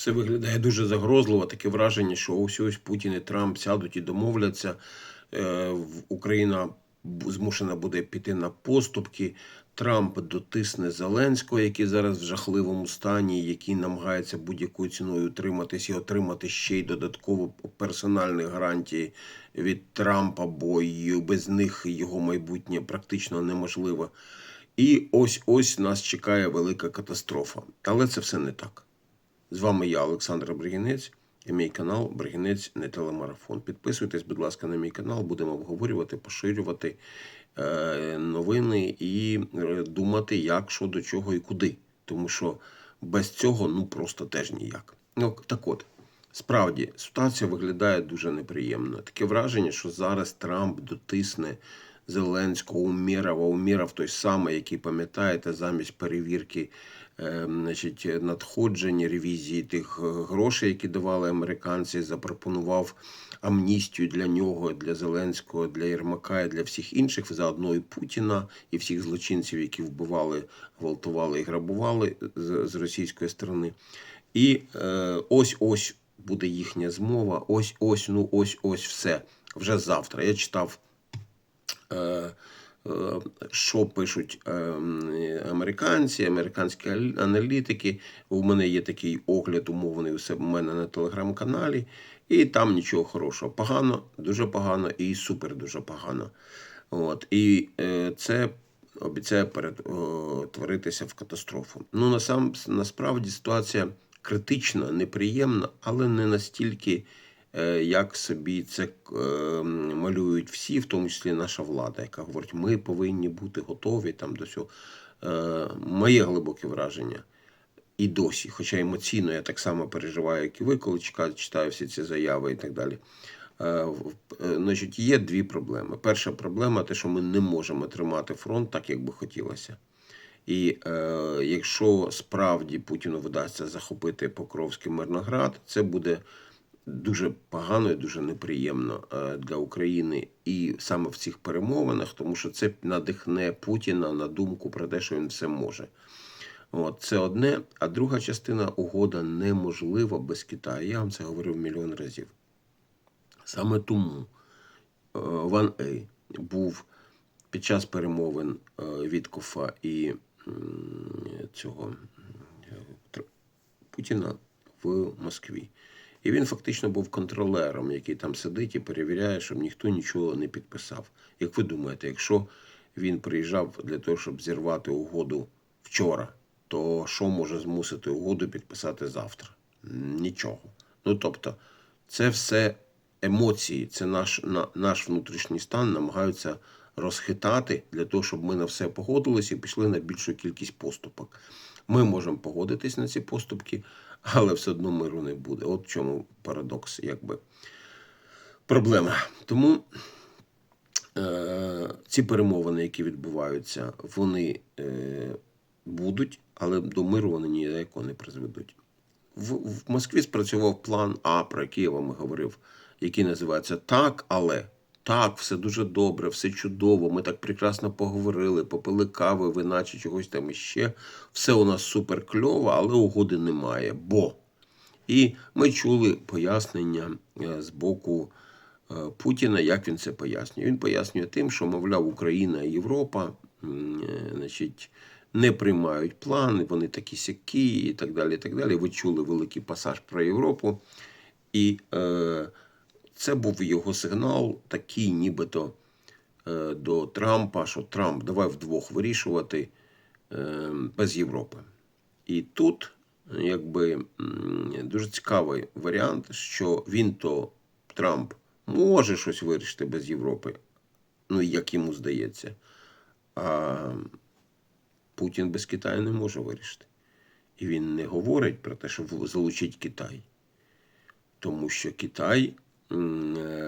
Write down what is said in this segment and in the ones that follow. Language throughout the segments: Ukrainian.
Все виглядає дуже загрозливо. Таке враження, що ось ось Путін і Трамп сядуть і домовляться. Е, Україна змушена буде піти на поступки. Трамп дотисне Зеленського, який зараз в жахливому стані, який намагається будь-якою ціною утриматись і отримати ще й додатково персональні гарантії від Трампа, бо без них його майбутнє практично неможливо. І ось ось нас чекає велика катастрофа. Але це все не так. З вами я, Олександр Бригінець, і мій канал Бригінець не телемарафон. Підписуйтесь, будь ласка, на мій канал, будемо обговорювати, поширювати е, новини і е, думати, як, що, до чого і куди. Тому що без цього ну просто теж ніяк. Ну, так от, справді, ситуація виглядає дуже неприємно. Таке враження, що зараз Трамп дотисне Зеленського Умєрова, Умєров той самий, який пам'ятаєте, замість перевірки е, значить, надходження ревізії тих е, грошей, які давали американці, запропонував амністію для нього, для Зеленського, для Єрмака і для всіх інших, заодно і Путіна, і всіх злочинців, які вбивали, гвалтували і грабували з, з російської сторони. І е, ось ось буде їхня змова. Ось ось, ну ось ось все. Вже завтра. Я читав що пишуть е, американці, американські ал- аналітики. У мене є такий огляд умовний у себе у мене на телеграм-каналі, і там нічого хорошого. Погано, дуже погано і супер дуже погано. От, і е, це обіцяє перетворитися в катастрофу. Ну, насам, насправді ситуація критична, неприємна, але не настільки е, як собі це е, малюють всі, в тому числі наша влада, яка говорить, ми повинні бути готові там до цього. Е, Моє глибоке враження. І досі, хоча емоційно я так само переживаю, як і ви, коли читаю всі ці заяви і так далі. Е, е, Значить, є дві проблеми. Перша проблема те, що ми не можемо тримати фронт так, як би хотілося. І е, якщо справді Путіну вдасться захопити Покровський Мирноград, це буде дуже погано і дуже неприємно е, для України і саме в цих перемовинах, тому що це надихне Путіна на думку про те, що він все може. От, це одне. А друга частина угода неможлива без Китаю. Я вам це говорив мільйон разів. Саме тому е, Ван Ей був під час перемовин е, Віткофа і цього Путіна в Москві. І він фактично був контролером, який там сидить і перевіряє, щоб ніхто нічого не підписав. Як ви думаєте, якщо він приїжджав для того, щоб зірвати угоду вчора, то що може змусити угоду підписати завтра? Нічого. Ну тобто, це все емоції, це наш, на, наш внутрішній стан намагаються розхитати для того, щоб ми на все погодилися і пішли на більшу кількість поступок. Ми можемо погодитись на ці поступки, але все одно миру не буде. От в чому парадокс, якби проблема. Тому е, ці перемовини, які відбуваються, вони е, будуть, але до миру вони ніякого не призведуть. В, в Москві спрацював план А, про який я вам говорив, який називається Так, але. Так, все дуже добре, все чудово. Ми так прекрасно поговорили, попили кави, вина чи чогось там іще. Все у нас супер кльово, але угоди немає. Бо. І ми чули пояснення е, з боку е, Путіна, як він це пояснює. Він пояснює тим, що, мовляв, Україна і Європа е, значить, не приймають плани, вони такі сякі і так далі. і так далі. Ви чули великий пасаж про Європу. І е, це був його сигнал, такий, нібито е, до Трампа, що Трамп, давай вдвох вирішувати е, без Європи. І тут, якби дуже цікавий варіант, що він то Трамп може щось вирішити без Європи, ну як йому здається. А Путін без Китаю не може вирішити. І він не говорить про те, що залучить Китай. Тому що Китай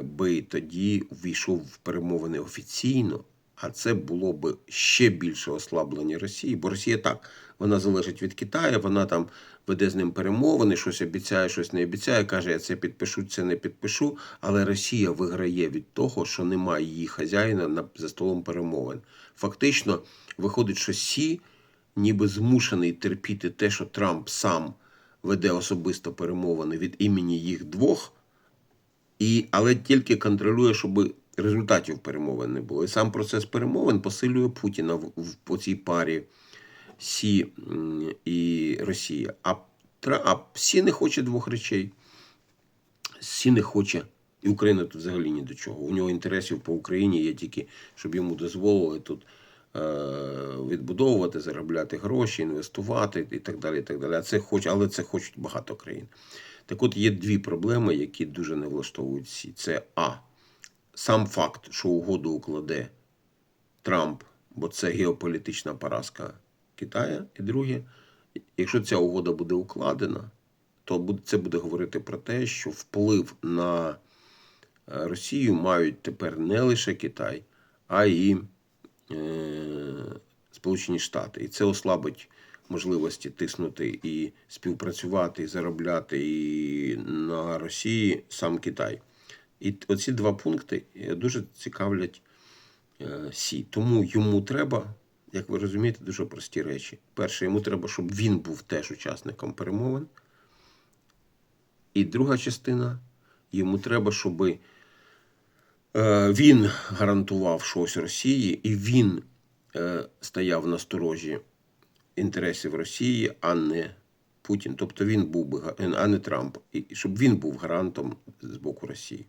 би тоді ввійшов в перемовини офіційно, а це було б ще більше ослаблення Росії, бо Росія так, вона залежить від Китаю, вона там веде з ним перемовини, щось обіцяє, щось не обіцяє, каже, я це підпишу, це не підпишу. Але Росія виграє від того, що немає її хазяїна на, за столом перемовин. Фактично, виходить, що Сі ніби змушений терпіти те, що Трамп сам веде особисто перемовини від імені їх двох, і, але тільки контролює, щоб результатів перемовин не було. І сам процес перемовин посилює Путіна в, в по цій парі Сі і Росія. А, а Сі не хоче двох речей. Сі не хоче. І Україна тут взагалі ні до чого. У нього інтересів по Україні є тільки, щоб йому дозволили тут е, відбудовувати, заробляти гроші, інвестувати і так далі. І так далі. А це хоч, але це хочуть багато країн. Так от є дві проблеми, які дуже не влаштовують Сі. Це А. Сам факт, що угоду укладе Трамп, бо це геополітична поразка Китаю. І друге, якщо ця угода буде укладена, то це буде говорити про те, що вплив на е, Росію мають тепер не лише Китай, а й е, Сполучені Штати. І це ослабить можливості тиснути і співпрацювати, і заробляти і на Росії сам Китай. І оці два пункти е, дуже цікавлять е, Сі. Тому йому треба, як ви розумієте, дуже прості речі. Перше, йому треба, щоб він був теж учасником перемовин. І друга частина, йому треба, щоб е, він гарантував щось Росії, і він стояв на сторожі інтересів Росії, а не Путін. Тобто він був би, а не Трамп, і щоб він був гарантом з боку Росії.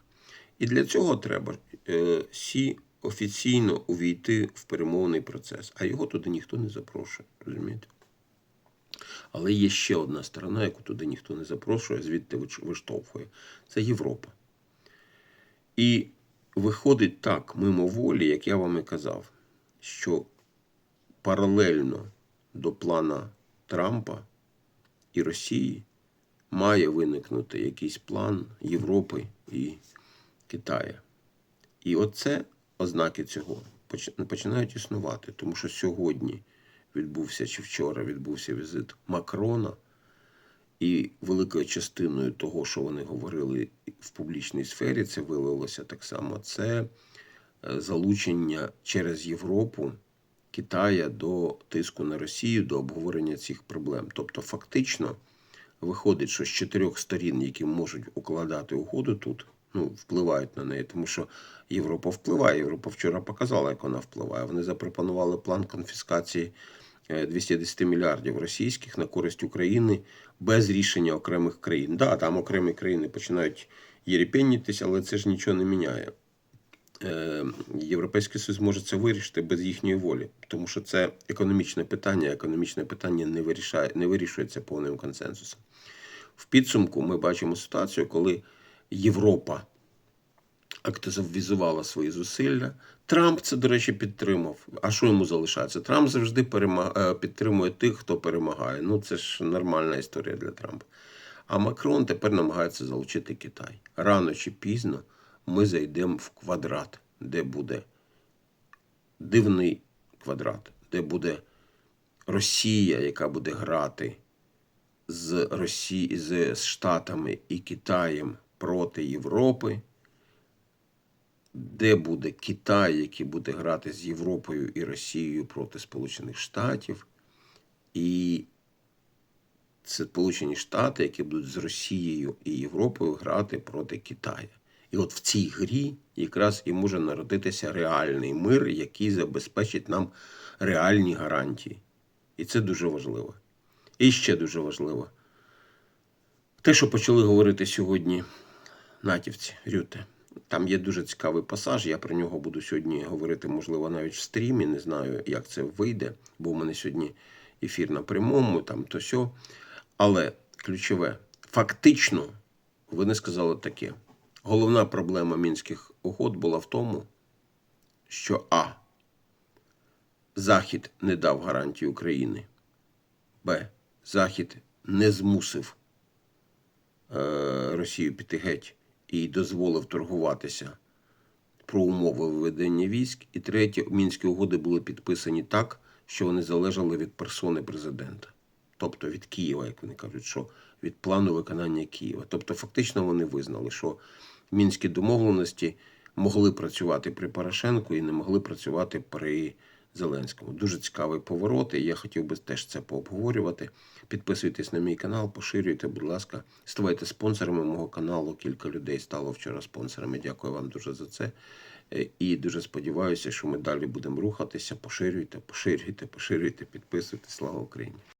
І для цього треба е, Сі офіційно увійти в перемовний процес, а його туди ніхто не запрошує. Розумієте? Але є ще одна сторона, яку туди ніхто не запрошує, звідти виштовхує. Це Європа. І виходить так, мимоволі, як я вам і казав, що паралельно до плана Трампа і Росії має виникнути якийсь план Європи і Китаю. І оце ознаки цього починають існувати, тому що сьогодні відбувся чи вчора відбувся візит Макрона, і великою частиною того, що вони говорили в публічній сфері, це вилилося так само. Це е, залучення через Європу Китая до тиску на Росію, до обговорення цих проблем. Тобто, фактично, виходить, що з чотирьох сторін, які можуть укладати угоду тут, ну, впливають на неї, тому що Європа впливає. Європа вчора показала, як вона впливає. Вони запропонували план конфіскації е, 210 мільярдів російських на користь України без рішення окремих країн. Да, там окремі країни починають єрепеннітись, але це ж нічого не міняє. Е, Європейський Союз може це вирішити без їхньої волі, тому що це економічне питання. Економічне питання не вирішає, не вирішується повним консенсусом. В підсумку ми бачимо ситуацію, коли Європа активізувала свої зусилля. Трамп це, до речі, підтримав. А що йому залишається? Трамп завжди е, підтримує тих, хто перемагає. Ну, це ж нормальна історія для Трампа. А Макрон тепер намагається залучити Китай. Рано чи пізно ми зайдемо в квадрат, де буде дивний квадрат, де буде Росія, яка буде грати з Росії, з Штатами і Китаєм проти Європи, де буде Китай, який буде грати з Європою і Росією проти Сполучених Штатів, і це Сполучені Штати, які будуть з Росією і Європою грати проти Китаю. І от в цій грі якраз і може народитися реальний мир, який забезпечить нам реальні гарантії. І це дуже важливо. І ще дуже важливо. Те, що почали говорити сьогодні натівці, Рюте. Там є дуже цікавий пасаж. Я про нього буду сьогодні говорити, можливо, навіть в стрімі. Не знаю, як це вийде, бо у мене сьогодні ефір на прямому, там то сьо. Але ключове, фактично, вони сказали таке: головна проблема мінських угод була в тому, що А. Захід не дав гарантії України. Б. Захід не змусив е, Росію піти геть і дозволив торгуватися про умови виведення військ. І третє, мінські угоди були підписані так, що вони залежали від персони президента, тобто від Києва, як вони кажуть, що від плану виконання Києва. Тобто, фактично вони визнали, що мінські домовленості могли працювати при Порошенку і не могли працювати при Зеленському. Дуже цікавий поворот, і я хотів би теж це пообговорювати. Підписуйтесь на мій канал, поширюйте, будь ласка, ставайте спонсорами мого каналу. Кілька людей стало вчора спонсорами. Дякую вам дуже за це. Е, І дуже сподіваюся, що ми далі будемо рухатися. Поширюйте, поширюйте, поширюйте, підписуйтесь. Слава Україні!